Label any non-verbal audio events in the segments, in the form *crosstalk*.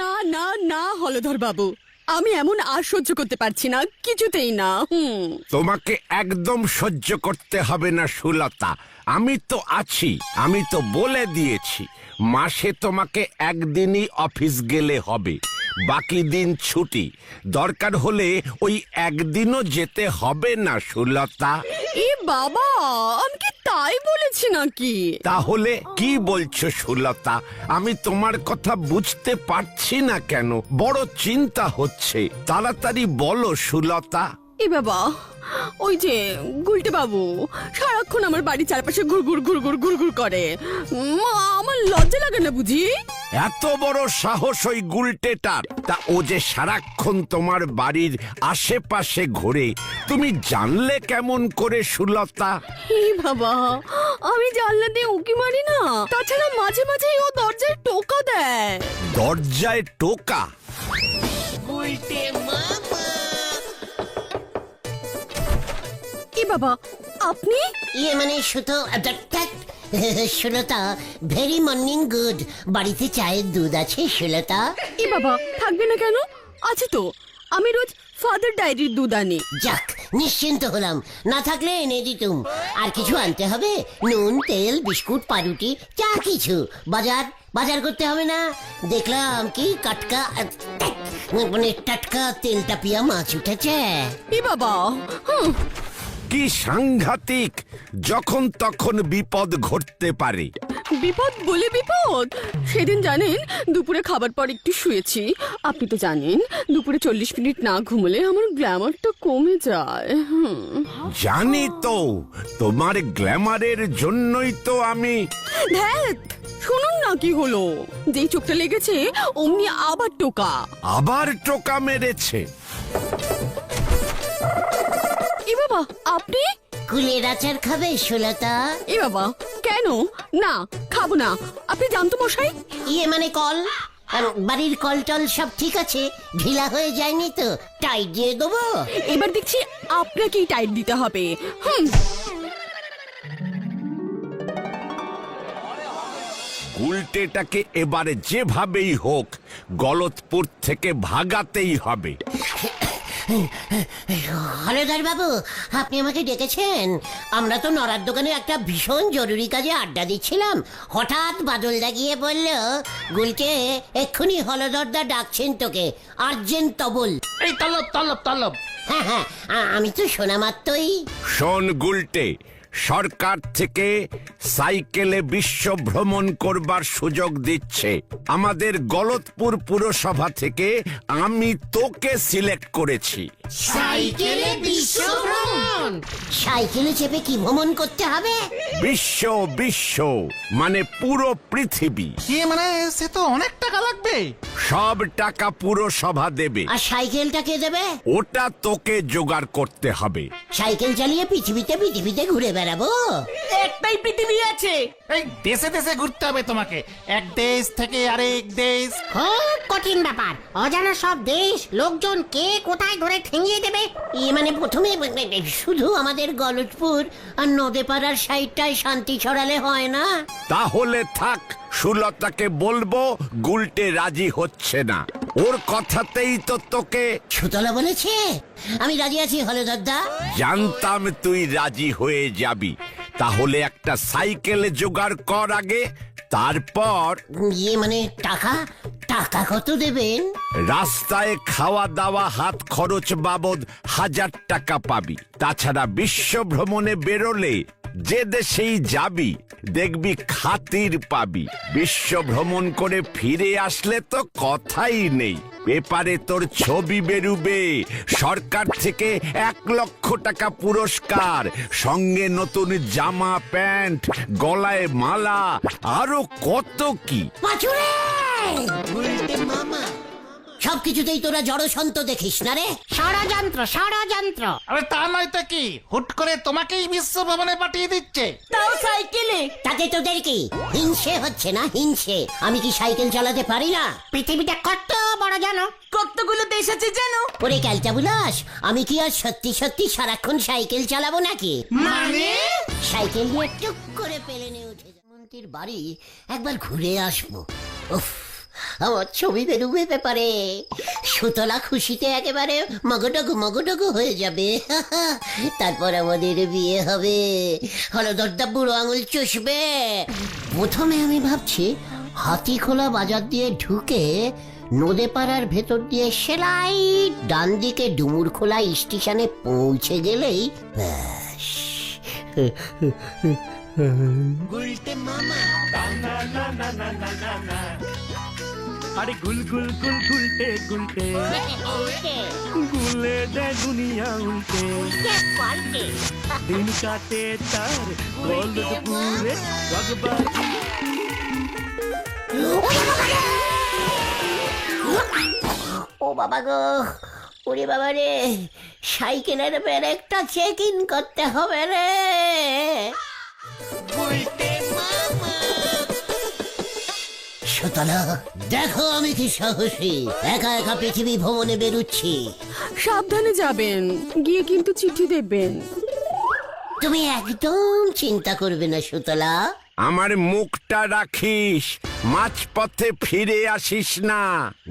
না না না, হলধর বাবু। আমি এমন আর সহ্য করতে পারছি না, কিছুতেই না, হুম। তোমাকে একদম সহ্য করতে হবে না, সুলতা। আমি তো আছি, আমি তো বলে দিয়েছি। মাসে তোমাকে একদিনই অফিস গেলে হবে। বাকি দিন ছুটি। দরকার হলে ওই একদিনও যেতে হবে না সুলতা। এ বাবা আমি কি তাই বলেছি নাকি? তাহলে কি বলছো সুলতা? আমি তোমার কথা বুঝতে পারছি না কেন? বড় চিন্তা হচ্ছে। তাড়াতাড়ি বলো সুলতা। এ বাবা ওই যে গুলটে বাবু সারাক্ষণ আমার বাড়ি চারপাশে ঘুরঘুর ঘুরঘুর ঘুরঘুর করে। উম, আমার লজ্জা লাগে না বুঝি? এত বড় সাহস ওই গুলটেটার। তা ও যে সারাক্ষণ তোমার বাড়ির আশেপাশে ঘোরে তুমি জানলে কেমন করে সুলতা? হে বাবা আমি জানলা দিয়ে উকি মারি না? তাছাড়া মাঝে মাঝে ও দরজায় টোকা দেয়। দরজায় টোকা? এ বাবা আপনি? ইয়ে মানে সুতো *laughs* সুলতা ভেরি মর্নিং গুড। বাড়িতে চায়ের দুধ আছে সুলতা? এ বাবা থাকবে না কেন? আছে তো। আমি রোজ ফাদার ডায়েরির দুধ আনি। যাক নিশ্চিন্ত হলাম। না থাকলে এনে দিতুম। আর কিছু আনতে হবে? নুন তেল বিস্কুট পাউরুটি যা কিছু। বাজার বাজার করতে হবে না। দেখলাম কি কাটকা মানে টাটকা তেল টাপিয়া মাছ উঠেছে। এ বাবা হুম, কি সাংঘাতিক যখন তখন বিপদ ঘটতে পারে। বিপদ বলে বিপদ? সেদিন জানেন দুপুরে খাবার পর একটু শুয়েছি। আপনি তো জানেন দুপুরে চল্লিশ মিনিট না ঘুমলে আমার গ্ল্যামারটা কমে যায়। জানি তো তোমার গ্ল্যামারের জন্যই তো আমি ধ্যাত শুনুন না কি হলো। যেই চোখটা লেগেছে অমনি আবার টোকা। আবার টোকা মেরেছে। বাবা আপনি? কুলের আচার খাবে সুলতা? এ বাবা কেন? না খাব না। আপনি জানতো মশাই? ইয়ে মানে কল? আর বাড়ির কল টল সব ঠিক আছে? ঢিলা হয়ে যায়নি তো টাইট দিয়ে দেবো। এবার দেখছি আপনাকেই টাইট দিতে হবে। হুম। উল্টেটাকে এবারে যেভাবেই হোক গলতপুর থেকে ভাগাতেই হবে। হলদার বাবু আপনি আমাকে ডেকেছেন। আমরা তো নড়ার দোকানে একটা ভীষণ জরুরি কাজে আড্ডা দিচ্ছিলাম। হঠাৎ বাদল দাগিয়ে বলল গুলকে এক্ষুনি হলদরদা ডাকছেন তোকে। আর্জেন্ট তবল। এই তলব তলব তলব। হ্যাঁ হ্যাঁ আমি তো শোনা মাত্রই। শোন গুলটে সরকার থেকে সাইকেলে বিশ্ব ভ্রমণ করবার সুযোগ দিচ্ছে। আমাদের গলতপুর পুরসভা থেকে আমি তোকে সিলেক্ট করেছি। সাইকেলে বিশ্ব ভ্রমণ সাইকেলে চেপে কি ভ্রমণ করতে হবে? বিশ্ব বিশ্ব মানে পুরো পৃথিবী। কি মানে? সে তো অনেক টাকা লাগবে। সব টাকা পুরসভা দেবে। আর সাইকেলটা কে দেবে? ওটা তোকে জোগাড় করতে হবে। সাইকেল চালিয়ে পৃথিবীতে পৃথিবীতে ঘুরে বেড়াবো। একটাই পৃথিবী আছে। এই দেশে দেশে ঘুরতে হবে তোমাকে। এক দেশ থেকে আরেক দেশ। খুব কঠিন ব্যাপার। অজানা সব দেশ লোকজন কে কোথায় ধরে ঠেঙিয়ে দেবে? ইয়ে মানে প্রথমে শুধু আমাদের গলতপুর আর নদেপাড়ার সাইডটায় শান্তি ছড়ালে হয় না? তাহলে থাক সুলতাকে বলব গুলটে রাজি হচ্ছে না। ওর কথাতেই তো তোকে সুতলা বলেছে আমি রাজি আছি হলদরদা জানতাম তুই রাজি হয়ে যাবি। তাহলে একটা সাইকেল জোগাড় কর আগে তারপর ইয়ে মানে টাকা? টাকা কত দেবেন? রাস্তায় খাওয়া দাওয়া হাত খরচ বাবদ হাজার টাকা পাবি। তাছাড়া বিশ্ব ভ্রমণে বেরোলে যে দেশেই যাবি দেখবি খাতির পাবি। বিশ্ব ভ্রমণ করে ফিরে আসলে তো কথাই নেই। পেপারে তোর ছবি বেরুবে। সরকার থেকে এক লক্ষ টাকা পুরস্কার সঙ্গে নতুন জামা প্যান্ট গলায় মালা আরও কত কি? পাচুরে! সব কিছুতেই তোরা জড়সন্ত দেখিস না রে? ষড়যন্ত্র ষড়যন্ত্র। আরে তা নয় তো কি? হুট করে তোমাকেই বিশ্ব ভ্রমণে পাঠিয়ে দিচ্ছে। তাও সাইকেলে? তাতে তোদের কি? হিংসে হচ্ছে না হিংসে? আমি কি সাইকেল চালাতে পারি না? পৃথিবীটা কত বড় জানো? কতগুলো দেশ আছে জানো? ওরে ক্যালটা বুলাস আমি কি আর সত্যি সত্যি সারাক্ষণ সাইকেল চালাবো নাকি? মানে? সাইকেল নিয়ে টুক করে পেলেনে উঠে মন্ত্রীর বাড়ি একবার ঘুরে আসব। উফ। আমার ছবি বেরোবে ব্যাপারে। সুতলা খুশিতে একেবারে মগডগু মগডগু হয়ে যাবে। তারপর আমাদের বিয়ে হবে। হলদরদা বুড়ো আঙুল চষবে। প্রথমে আমি ভাবছি হাতি খোলা বাজার দিয়ে ঢুকে নদে পাড়ার ভেতর দিয়ে সেলাই ডান দিকে ডুমুর খোলা স্টেশনে পৌঁছে গেলেই ব্যাস। আরে গুল গুল গুল গুলটে গুলটে। গুলে দে দুনিয়া উল্টে। দিন কাটে তার পুরে রগবাজি। ও বাবা গো ওরে বাবা রে সাইকেলের ব্যারেকটা চেক ইন করতে হবে রে। সুতলা দেখো আমি কি সাহসী। একা একা পৃথিবী ভ্রমণে বেরুচ্ছি। সাবধানে যাবেন গিয়ে কিন্তু চিঠি দেবেন। তুমি একদম চিন্তা করবে না সুতলা। আমার মুখটা রাখিস মাঝপথে ফিরে আসিস না।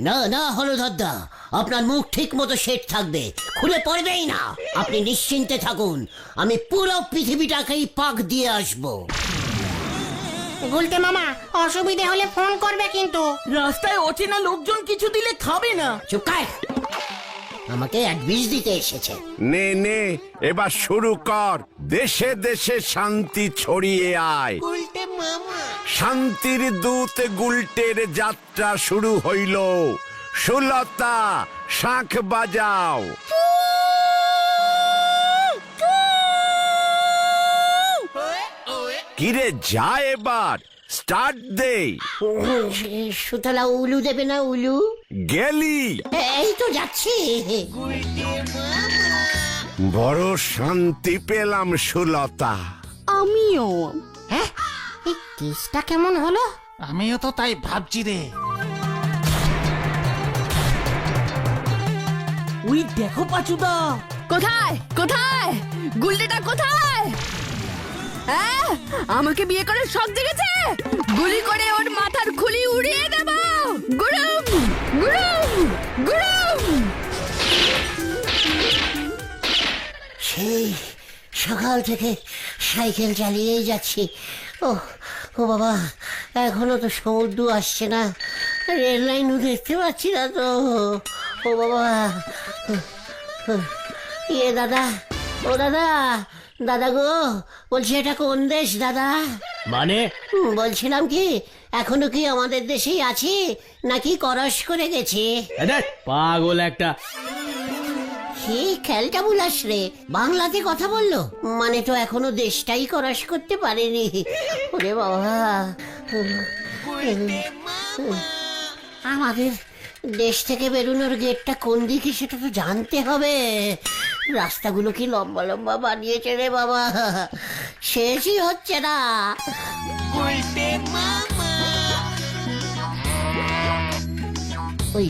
না না হলধরদা আপনার মুখ ঠিক মতো সেট থাকবে খুলে পড়বেই না। আপনি নিশ্চিন্তে থাকুন আমি পুরো পৃথিবীটাকেই পাক দিয়ে আসব। গুলতে মামা অসুবিধে হলে ফোন করবে কিন্তু। রাস্তায় অচেনা লোকজন কিছু দিলে খাবে না। চুপ কর। আমাকে অ্যাডভিস দিতে এসেছে। নে নে এবার শুরু কর। দেশে দেশে শান্তি ছড়িয়ে আয়। গুলতে মামা। শান্তির দূত গুলটের যাত্রা শুরু হইল। সুলতা শাঁখ বাজাও। কিরে যা এবার। স্টার্ট দে সুতলা উলু দেবে না উলু? গেলি। এই তো যাচ্ছি। বড় শান্তি পেলাম সুলতা। আমিও। হ্যাঁ এই কেসটা কেমন হলো? আমিও তো তাই ভাবছি রে। উই দেখো পাচুদা। কোথায়? কোথায়? গুলটেটা কোথায়? হ্যাঁ আমাকে বিয়ে করার শখ জেগেছে। গুলি করে ওর মাথার খুলি উড়িয়ে দেব। গুরুম গুরুম গুরুম সেই সকাল থেকে সাইকেল চালিয়েই যাচ্ছি। ও ও বাবা, এখনও তো সমুদ্র আসছে না। রেল লাইনও দেখতে পাচ্ছি না তো। ও বাবা ইয়ে দাদা, ও দাদা দাদা গো বলছি এটা কোন দেশ দাদা? মানে? বলছিলাম কি এখনও কি আমাদের দেশেই আছি নাকি করস করে গেছে? পাগল একটা। কি খেলটা বুলাস রে বাংলাতে কথা বলল। মানে তো এখনও দেশটাই করস করতে পারেনি। ওরে বাবা। আমাদের দেশ থেকে বেরোনোর গেটটা কোন দিকে সেটা তো জানতে হবে। রাস্তাগুলো কি লম্বা লম্বা বানিয়েছে রে বাবা? শেষই হচ্ছে না। ওই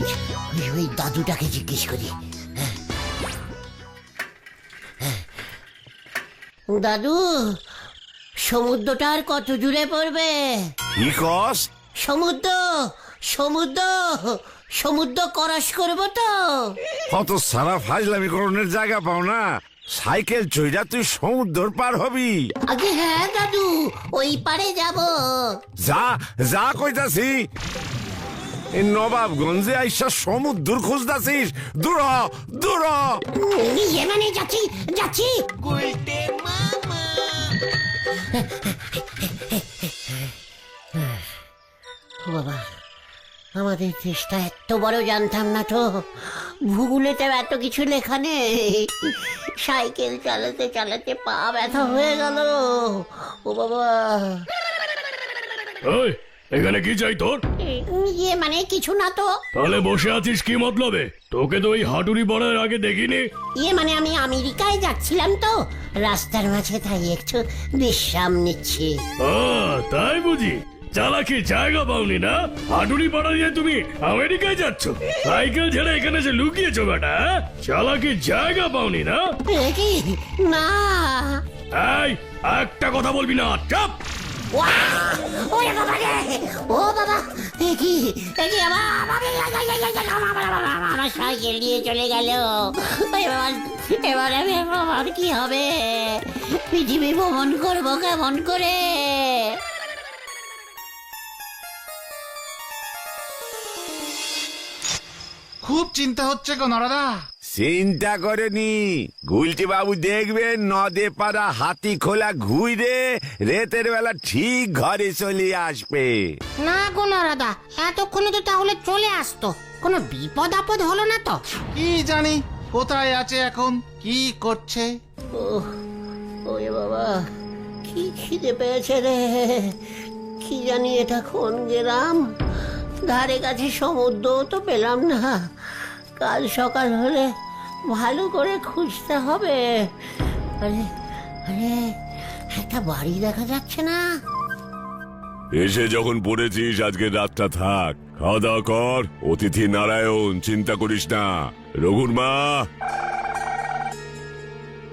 ওই ওই দাদুটাকে জিজ্ঞেস করি। দাদু সমুদ্রটা আর কত জুড়ে পড়বে? সমুদ্র সমুদ্র! সমুদ্র করাস করব তো। কত সারা ফাজলামি করণের জায়গা পাও না। সাইকেল চইরা তুই সমুদ্র পার হবি। আগে হ্যাঁ দাদু ওই পারে যাব। যা যা কইতাছি। এই নবাবগঞ্জে আইসা সমুদ্র খুঁজতাছিস। দূর হ, দূর হ। ইয়ে মানে যাচ্ছি যাচ্ছি। বাবা। আমাদের চেষ্টা এত বড় জানতাম না তো। ভূগোলেতে এত কিছু লেখা নেই। সাইকেল চালাতে চালাতে পা ব্যথা হয়ে গেল। ও বাবা। ওই এখানে কি চাই তোর? ইয়ে মানে কিছু না তো। তাহলে বসে আছিস কি মতলবে? তোকে তো ওই হাঁটুরি পড়ার আগে দেখিনি। ইয়ে মানে আমি আমেরিকায় যাচ্ছিলাম তো। রাস্তার মাঝে তাই একটু বিশ্রাম নিচ্ছি। আ, তাই বুঝি। চালাকি জায়গা পাওনি না? হাঁটুরি পাড়া দিয়ে তুমি আমেরিকায় যাচ্ছ। সাইকেল ছেড়ে এখানে এসে লুকিয়েছো বেটা হ্যাঁ? চালাকি জায়গা পাওনি না? কি না। এই একটা কথা বলবি না চাপ! ওরে বাবা রে! ও বাবা এ কি আমার সাইকেল নিয়ে চলে গেল। এবার এবার আমি আমার কি হবে? পৃথিবী ভ্রমণ করব কেমন করে? খুব চিন্তা হচ্ছে গো নরদা। চিন্তা করেনি। গুলটি বাবু দেখবেন নদে পাড়া হাতি খোলা ঘুরে রেতের বেলা ঠিক ঘরে চলে আসবে। না গো নরাদা এতক্ষণে তো তাহলে চলে আসতো। কোনো বিপদ আপদ হলো না তো? কি জানি কোথায় আছে এখন কি করছে? ও ওরে বাবা কি খিদে পেয়েছে রে। কি জানি এটা কোন গ্রাম। ধারে কাছে সমুদ্র তো পেলাম না। কাল সকাল হলে ভালো করে খুঁজতে হবে। আরে আরে একটা বাড়ি দেখা যাচ্ছে না। এসে যখন পড়েছিস আজকে রাতটা থাক। খাওয়া দাওয়া কর অতিথি নারায়ণ চিন্তা করিস না। রঘুর মা!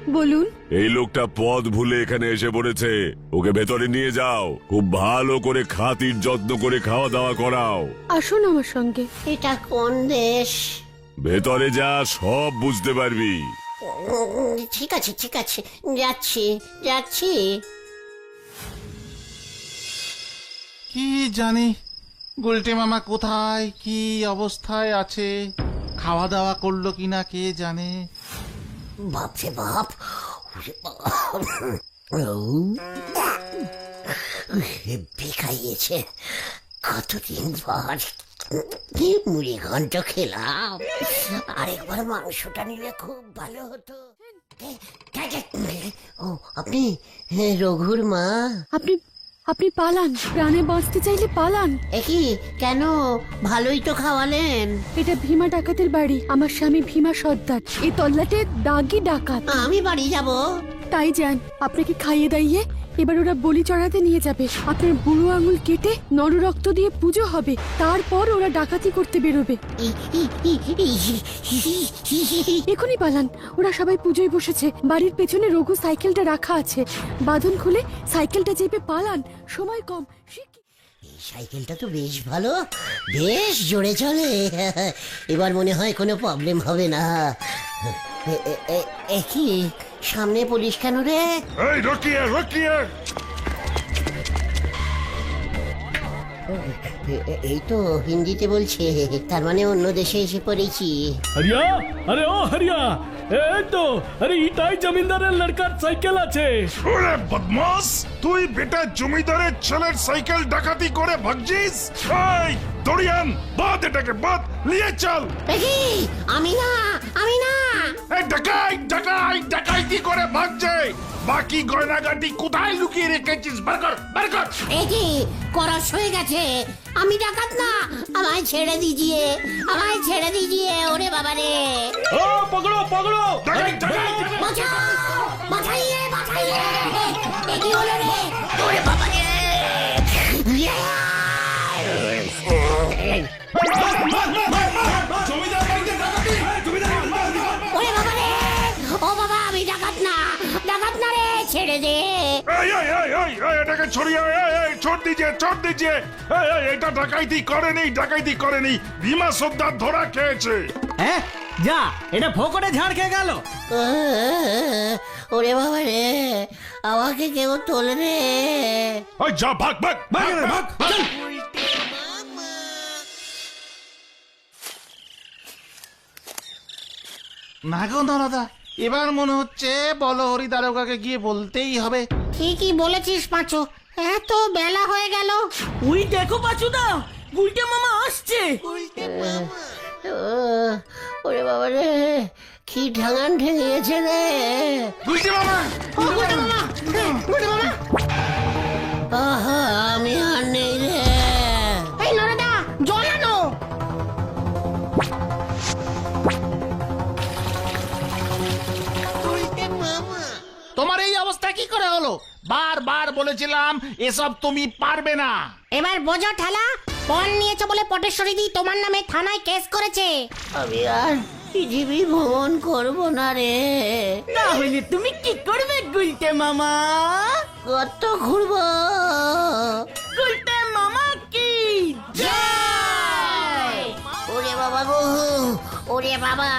বলুন। এই লোকটা পথ ভুলে এখানে এসে পড়েছে। ওকে ভেতরে নিয়ে যাও। খুব ভালো করে খাতির যত্ন করে খাওয়া দাওয়া করাও। আসুন আমার সঙ্গে। এটা কোন দেশ? ভেতরে যা সব বুঝতে পারবি ঠিক আছে ঠিক আছে যাচ্ছি যাচ্ছি কি জানি গুলটে মামা কোথায় কি অবস্থায় আছে খাওয়া দাওয়া করল কিনা কে জানে বাপরে বাপ। হেব্বি খাইয়েছে কতদিন পর মুড়ি ঘন্ট খেলাম? আরেকবার মাংসটা নিলে খুব ভালো হতো। ও আপনি রঘুর মা? আপনি আপনি পালান। প্রাণে বাঁচতে চাইলে পালান। একই কেন? ভালোই তো খাওয়ালেন। এটা ভীমা ডাকাতের বাড়ি। আমার স্বামী ভীমা সর্দার। এই তল্লাটে দাগি ডাকাত। আমি বাড়ি যাব। তাই যান আপনাকে খাইয়ে দাইয়ে এবার ওরা বলি চড়াতে নিয়ে যাবে। আপনার বুড়ো আঙুল কেটে নররক্ত দিয়ে পুজো হবে। তারপর ওরা ডাকাতি করতে বেরোবে। এখনই পালান। ওরা সবাই পুজোয় বসেছে। বাড়ির পেছনে রঘু সাইকেলটা রাখা আছে। বাঁধন খুলে সাইকেলটা চেপে পালান। সময় কম। সাইকেলটা তো বেশ ভালো। বেশ জোরে চলে। এবার মনে হয় কোনো প্রবলেম হবে না। এ- এ- এ- এ কি? সামনে পুলিশ কেন রে? এই রকিয়ে রকিয়ে! এই তো হিন্দিতে বলছে তার মানে অন্য দেশে এসে পড়েছি। হরিয়া? আরে ও হরিয়া! এই তো আরে ইটাই জমিদারের লড়কার সাইকেল আছে। ওরে বদমাস তুই বেটা জমিদারের ছেলের সাইকেল ডাকাতি করে ভাগছিস? এই দড়িয়ান বাদ এটাকে বাদ নিয়ে চল। আমি না আমি না। এই ডাকাই ডাকাই ডাকাইতি করে ভাগছে বাকি গয়নাগাটি কোথায় লুকিয়ে রেখেছিস? বার কর বার কর। এ কি করস হয়ে গেছে। আমি ডাকাত না। আমায় ছেড়ে দিজিয়ে আমায় ছেড়ে দিজিয়ে ওরে বাবারে। ও পকড়ো পকড়ো ডাকাই ডাকাই ডাকাই। বাঁচাও বাঁচাইয়ে বাঁচাইয়ে এ কি হলো রে? ওরে বাবা বাবারে ওরে দে এই এই এই এই এই এটাকে ছড়িয়ে এই এই ছোট দিজিয়ে ছোট দিজিয়ে এই এই এটা ডাকাইতি করেনি ডাকাইতি করেনি। ভীমা সর্দার ধরা খেয়েছে। হ্যাঁ যা এটা ফোকরে ঝাড় খেয়ে গেল। ওরে বাবা রে আমাকে কেউ তোলে রে। ওই যা ভাগ ভাগ ভাগ ভাগ ভাগ। না গো নরদা এবার মনে হচ্ছে বলো হরি দারোগাকে গিয়ে বলতেই হবে। ঠিকই বলেছিস পাঁচু এত বেলা হয়ে গেল। ওই দেখো পাচুদা গুলটে মামা আসছে। ও, ওরে বাবা রে কি ঢাঙান ঠেঙিয়েছে রে। গুলটে মামা ও গুলটে মামা। গুলটে মামা। আহা আমি আর নেই রে। বারবার বলেছিলাম এসব তুমি পারবে না। এবার বোঝো ঠেলা পণ নিয়েছো বলে পটেশ্বরী দি তোমার নামে থানায় কেস করেছে। আমি আর পৃথিবী ভ্রমণ করব না রে। তাহলে তুমি কি করবে গুলটে মামা? কত ঘুরবো? গুলটে মামা কি? জয়! বাবা গো ওরে বাবা!